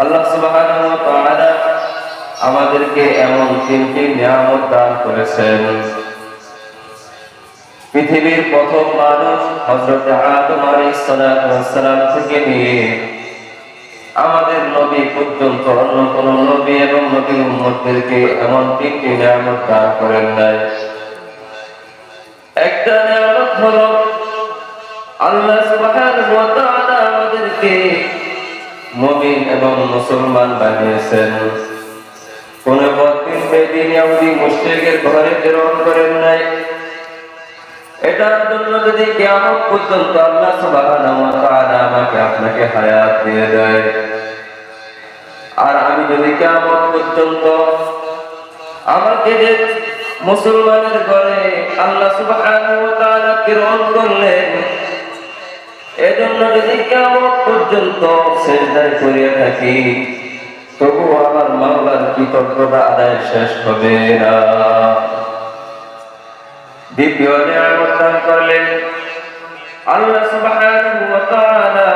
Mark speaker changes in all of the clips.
Speaker 1: আল্লাহ সুবহানাহু ওয়া তাআলা আমাদেরকে এমন তিনটি নিয়ামত দান করেছেন। পৃথিবীর প্রথম মানুষ হযরত আদম আলাইহিস সালাম থেকে নিয়ে আমাদের নবী পর্যন্ত অন্য কোন নবী এবং নবী উম্মতদেরকে এমন তিনটি নিয়ামত দান করেন নাই। একটা নিয়ামত হলো আল্লাহ এবং মুসলমান বানিয়েছেন। কোন বদিন বেদিন ইহুদি মুশরিকের ঘরে প্রেরণ করেন নাই। এটার জন্য যদি পর্যন্ত আল্লাহ আমাকে আপনাকে হায়াত দিয়ে দেয়, আর আমি যদি কিয়ামত পর্যন্ত আমাকে যে মুসলমানের ঘরে আল্লাহ সুবহানাহু ওয়া প্রেরণ করলেন এজন্য যদি কিয়ামত পর্যন্ত সেজদায় করিয়া থাকি, তবু আমার কৃতজ্ঞতা আদায় শেষ হবে না। দ্বিতীয় নিয়ামত দান করলেন আল্লাহ সুবহানাহু ওয়া তাআলা।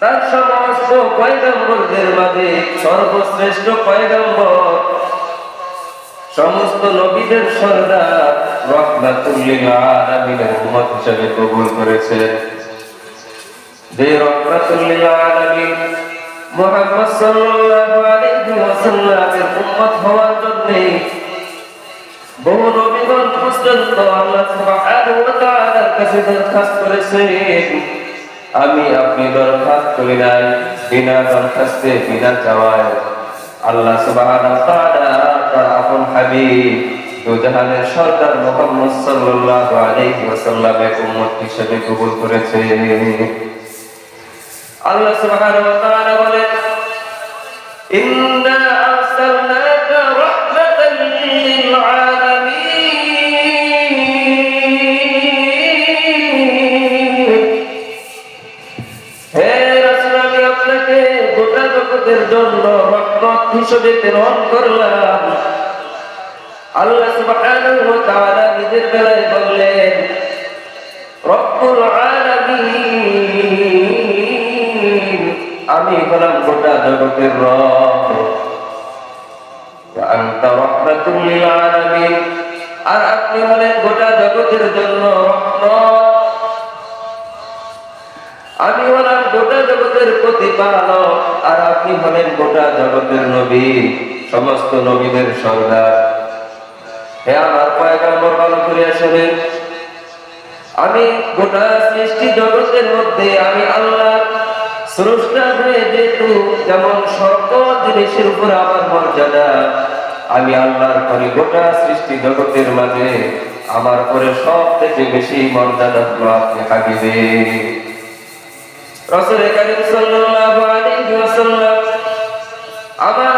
Speaker 1: তার সমস্ত পয়গম্বরদের মাঝে সর্বশ্রেষ্ঠ পয়গম্বর, সমস্ত নবীদের সর্দার রহমাতুল লিল আলামিনের উম্মত হিসেবে কবুল করেছেন যে রহমাতুল লিল আলামিন মুহাম্মদ সাল্লাল্লাহু আলাইহি ওয়াসাল্লামের উম্মত হওয়ার জন্য বহু নবীগণ পর্যন্ত আল্লাহ সুবহানাহু ওয়া তাআলার কাছে দরখাস্ত করেছেন আমি আপনি দরখাস্ত করি নাই, বিনা দরখাস্তে, বিনা চাওয়ায়। আল্লাহ সুবহানাহু ওয়া তাআলা তার আপন হাবিব। দুজাহানের সরকার মুহাম্মদ সাল্লাল্লাহু আলাইহি ওয়াসাল্লামের উম্মত হিসেবে কবুল করেছে। আল্লাহ সুবহানাহু ওয়া তাআলা বলেন, ইন্না জন্য রহমত হিসেবে প্রেরণ করলাম। আল্লাহ সুবহানাহু ওয়া তাআলা নিজের বেলায় বললেন, রব্বুল আলামিন, আমি হলাম গোটা জগতের রব। আনতা রাহমাতুল লিল আলামিন, আর আপনি হলেন গোটা জগতের জন্য রহমত। আমি হলাম গোটা জগতের প্রতিপালক, আর আপনি হলেন গোটা জগতের নবী। সমস্ত নবীদের সর্দার। আমি গোটা সৃষ্টি জগতের মধ্যে আমি আল্লাহ স্রষ্টা হয়ে যেহেতু যেমন সকল জিনিসের উপর আমার মর্যাদা, আমি আল্লাহর গোটা সৃষ্টি জগতের মাঝে আমার পরে সব থেকে বেশি মর্যাদা আপনি হাবিবে রাসূল কারীম সাল্লাল্লাহু আলাইহি ওয়াসাল্লাম আমার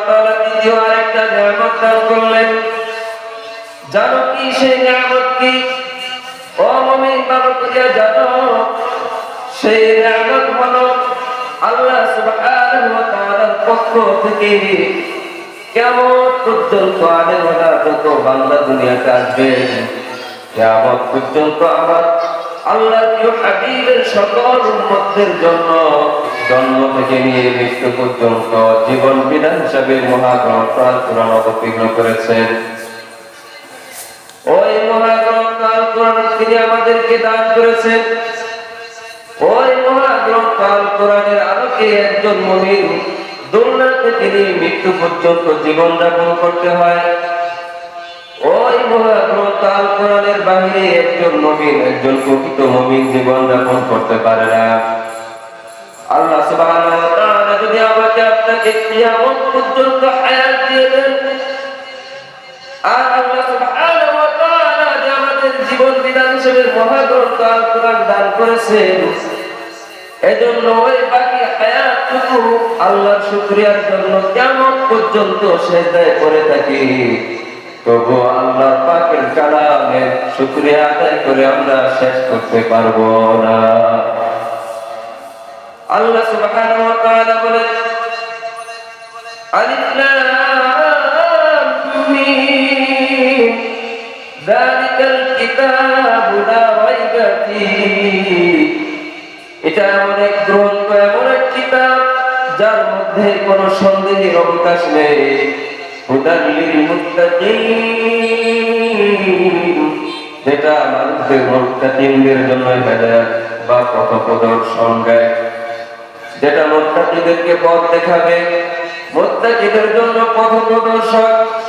Speaker 1: কি সেই নিয়ামত কি ও মুমিন ভালো করিয়া জানো, সেই নিয়ামত হলো আল্লাহ সুবহানাহু ওয়া তাআলার পক্ষ থেকে কিয়ামত পর্যন্ত আলেম ওরা যত বান্দা সকল উম্মতদের জন্য, জন্ম থেকে নিয়ে মৃত্যু জীবন বিধান হিসাবে মহাগ্রন্থ অবতীর্ণ করেছেন। ওই মহাগ্রন্থ তিনি আমাদেরকে দান করেছেন। ওই মহাগ্রন্থ কোরআনের আলোকে একজন মুমিন দুনিয়া থেকে নিয়ে মৃত্যু পর্যন্ত জীবন যাপন করতে হয়। ওই মহাগ্রন্থ বাহিরে একজন মুমিন একজন প্রকৃত মুমিন জীবন যাপন করতে পারে না। আল্লাহ যদি আমাকে আপনাকে কিয়ামত পর্যন্ত আর মহাগ্রন্থ আল কোরআন দান করেছেন এজন্য ওই বাকি হায়াতটুকু আল্লাহর শুকরিয়ার জন্য কেমন পর্যন্ত সেজদায় করে থাকি। তবু আল্লাহ পাকের কালামের শুকরিয়া আদায় করে আমরা শেষ করতে পারব না। আল্লাহ সুবহানাহু ওয়া তাআলা বলেন, আলিফ এটা এমন এক গ্রন্থ, এমন এক কিতাব, যার মধ্যে কোনো সন্দেহের অবকাশ নেই। যেটা হেদায়েত বা পথ দেয়। যেটা মুত্তাকিদেরকে পথ দেখাবে, মুত্তাকিদের জন্য পথ প্রদর্শক